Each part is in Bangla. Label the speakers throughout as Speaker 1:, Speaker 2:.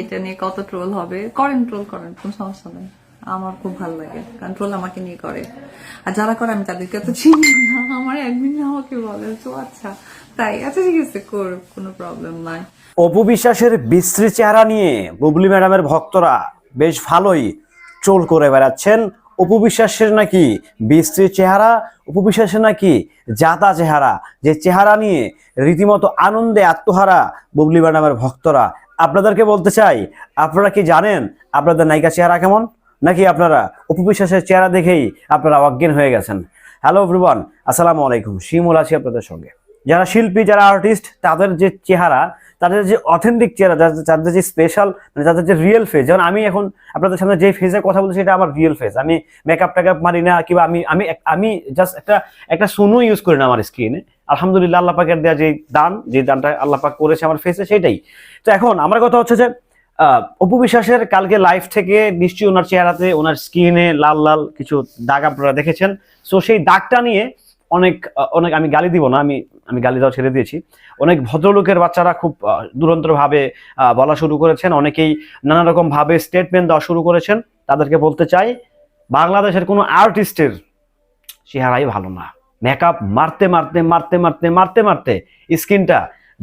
Speaker 1: এটা নিয়ে কত ট্রোল হবে? করেন ট্রোল করেন, কোনো সমস্যা নেই। আমার খুব ভালো লাগে, কারণ ট্রোল আমাকে নিয়ে করে। আর যারা করে, আমি তাদেরকে তো চিনি না। আমার অ্যাডমিন আমাকে বলে তো আচ্ছা তাই? আচ্ছা ঠিক আছে, কর, কোনো প্রবলেম নাই।
Speaker 2: অপু বিশ্বাসের বিশ্রী চেহারা নিয়ে বুবলি ম্যাডামের ভক্তরা বেশ ভালোই ট্রোল করে বেড়াচ্ছেন। অপু বিশ্বাসের নাকি বিশ্রী চেহারা, অপু বিশ্বাসের নাকি জাতা চেহারা। যে চেহারা নিয়ে রীতিমতো আনন্দে আত্মহারা বুবলি ম্যাডামের ভক্তরা আপনাদেরকে বলতে চাই, আপনারা কি জানেন আপনাদের নায়িকা চেহারা কেমন? নাকি আপনারা উপবিশ্বাসের চেহারা দেখেই আপনারা অজ্ঞান হয়ে গেছেন? হ্যালো এভরিওয়ান আসসালামু আলাইকুম। শিমুল আছি আপনাদের সঙ্গে। যারা শিল্পী, যারা আর্টিস্ট তাদের যে চেহারা, তাদের যে অথেন্টিক চেহারা, যাদের যে স্পেশাল মানে যাদের যে রিয়েল ফেস যেমন আমি এখন আপনাদের সামনে যে ফেসের কথা বলছি, সেটা আমার রিয়েল ফেস আমি মেকআপ টেকআপ মারি না, কিংবা আমি আমি আমি জাস্ট একটা একটা সুনো ইউজ করি না আমার স্কিনে আলহামদুলিল্লাহ আল্লাহ পাকের দেওয়া যে দান যে দানটা আল্লাহ পাক করেছে আমার ফেসে সেটাই তো এখন আমার কথা হচ্ছে যে আহ, অপু বিশ্বাসের কালকে লাইভ থেকে নিশ্চয়ই ওনার চেহারাতে ওনার স্কিনে লাল লাল কিছু দাগ আপনারা দেখেছেন। সো সেই দাগটা নিয়ে অনেক অনেক আমি গালি দিব না আমি আমি গালি দেওয়া ছেড়ে দিয়েছি। অনেক ভদ্রলোকের বাচ্চারা খুব দুরন্ত ভাবে বলা শুরু করেছেন। অনেকেই নানা রকম ভাবে স্টেটমেন্ট দেওয়া শুরু করেছেন। তাদেরকে বলতে চাই বাংলাদেশের কোনো আর্টিস্টের চেহারাই ভালো না। মেকআপ মারতে মারতে মারতে মারতে মারতে মারতে স্কিনটা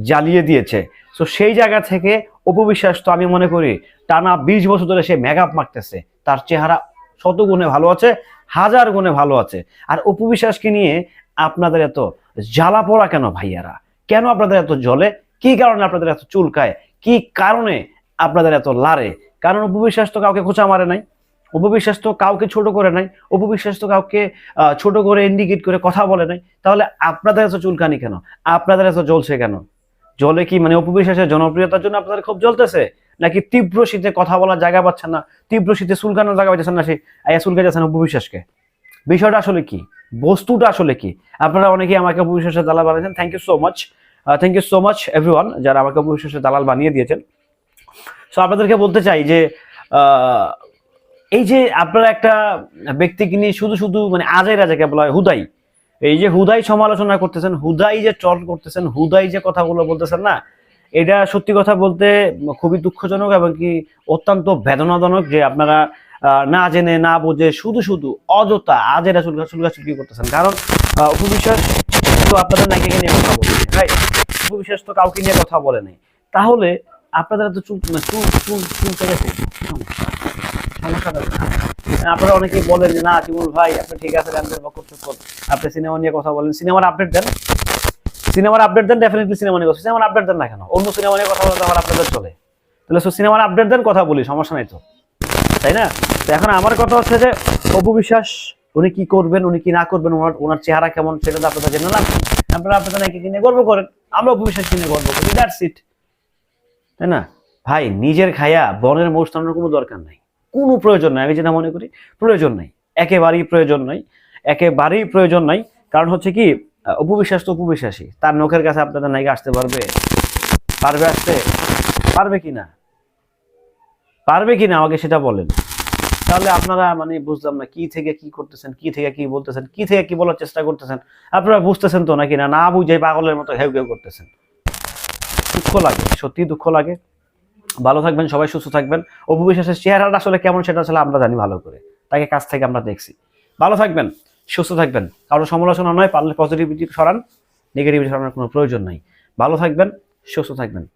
Speaker 2: জ্বালিয়ে দিয়েছে। সো সেই জায়গা থেকে অপবিশ্বাস তো আমি মনে করি টানা বিশ বছর ধরে সে মেকআপ মারতেছে। তার চেহারা শত গুণে ভালো আছে, হাজার গুণে ভালো আছে। আর উপবিশ্বাসকে নিয়ে আপনাদের এত জ্বালা পড়া কেন ভাইয়ারা? কেন আপনাদের এত জলে কি কারণে আপনাদের এত চুলকায়? কি কারণে আপনাদের এত লারে কারণ উপবিশ্বাস তো কাউকে খোঁচা মারে নাই। উপবিশ্বাস তো কাউকে ছোট করে নাই, উপবিশ্বাস তো কাউকে ছোট করে ইন্ডিকেট করে কথা বলে নাই। তাহলে আপনাদের এত চুলকানি কেন? আপনাদের এত জ্বলছে কেন? জলে কি মানে উপবিশ্বাসের জনপ্রিয়তার জন্য আপনাদের খুব জ্বলতেছে? নাকি তীব্র শীতে কথা বলার জায়গা পাচ্ছেন না, তীব্র শীতে চুলকানোর জায়গা পাচ্ছেন না সে আয়া চুলকে যাচ্ছেন উপবিশ্বাসকে? বিষয়টা আসলে কি? বস্তুটা আসলে কি? আপনারা অনেকেই আমাকে উপবিশ্বাসের দালাল বানিয়েছেন thank you so much thank you so much everyone যারা আমাকে উপবিশ্বাসের দালাল বানিয়ে দিয়েছেন। সো আপনাদেরকে বলতে চাই যে এই যে আপনারা একটা ব্যক্তিকে নিয়ে শুধু শুধু মানে আজাই রাজাকে বলা হয়, হুদাই। এই যে হুদাই সমালোচনা করতেছেন, হুদাই যে চল করতেছেন, হুদাই যে কথাগুলো বলতেছেন না, এটা সত্যি কথা বলতে খুবই দুঃখজনক এবং কি অত্যন্ত বেদনাজনক যে আপনারা না জেনে, না বোঝে শুধু শুধু অযথা আজেরা চুলকা চুলকা চুলকি করতেছেন। কারণ উপবিশ্বাস তো আপনাদের নাকি নিয়ে কথা বলছে রাইট উপবিশ্বাস তো কাউকে নিয়ে কথা বলে নাই। তাহলে আপনাদের তো চুল মানে চুল চুল চুল থেকে সমস্যাটা কোথায়? আপনারা অনেকেই বলেন যে, না শিমুল ভাই, আপনি ঠিক আছে আপনি সিনেমা নিয়ে কথা বলেন, সিনেমার আপডেট দেন। সিনেমার আপডেট দেন ডেফিনেটলি সিনেমা নিয়ে সিনেমার আপডেট দেন না কেন? অন্য সিনেমা নিয়ে কথা বলতে আমার আপনাদের চলে। তাহলে সিনেমার আপডেট দেন, কথা বলি, সমস্যা নাই তো। তাই না? তো এখন আমার কথা হচ্ছে যে, অপু বিশ্বাস, উনি কি করবেন, উনি কি না করবেন, ওনার ওনার চেহারা কেমন, সেটা তো আপনারা জেনে না আপনারা আপনাদের নাকি কিনে গর্ব করেন? আমরা অপু বিশ্বাস কিনে গর্ব করি দ্যাটস ইট তাই না? ভাই, নিজের খায়া, বনের মোষ টানানোর কোনো দরকার নাই। কোনো প্রয়োজন নাই। আমি যেটা মনে করি, প্রয়োজন নাই। একেবারেই প্রয়োজন নাই। একেবারেই প্রয়োজন নাই। কারণ হচ্ছে কি উপবিশ্বাস তো উপবিশ্বাসী তার নখের কাছে আপনাদের নায়িকা আসতে পারবে? পারবে আসতে? পারবে কি না? পারবে কি না? আমাকে সেটা বলেন। তাহলে আপনারা মানে বুঝলাম না, কি থেকে কি করতেছেন, কি থেকে কি বলতেছেন, কি থেকে কি বলার চেষ্টা করতেছেন? আপনারা বুঝতেছেন তো নাকি না? না বুঝে পাগলের মতো হেউ হেউ করতেছেন। দুঃখ লাগে সত্যি দুঃখ লাগে। ভালো থাকবেন, সবাই সুস্থ থাকবেন। অপু বিশ্বাসের চেহারাটা আসলে কেমন সেটা আসলে আমরা জানি ভালো করে। তাকে কাছ থেকে আমরা দেখছি। ভালো থাকবেন, সুস্থ থাকবেন। কারও সমালোচনা নয়, পারলে পজিটিভিটি সরান নেগেটিভিটি সরানোর কোনো প্রয়োজন নাই। ভালো থাকবেন, সুস্থ থাকবেন।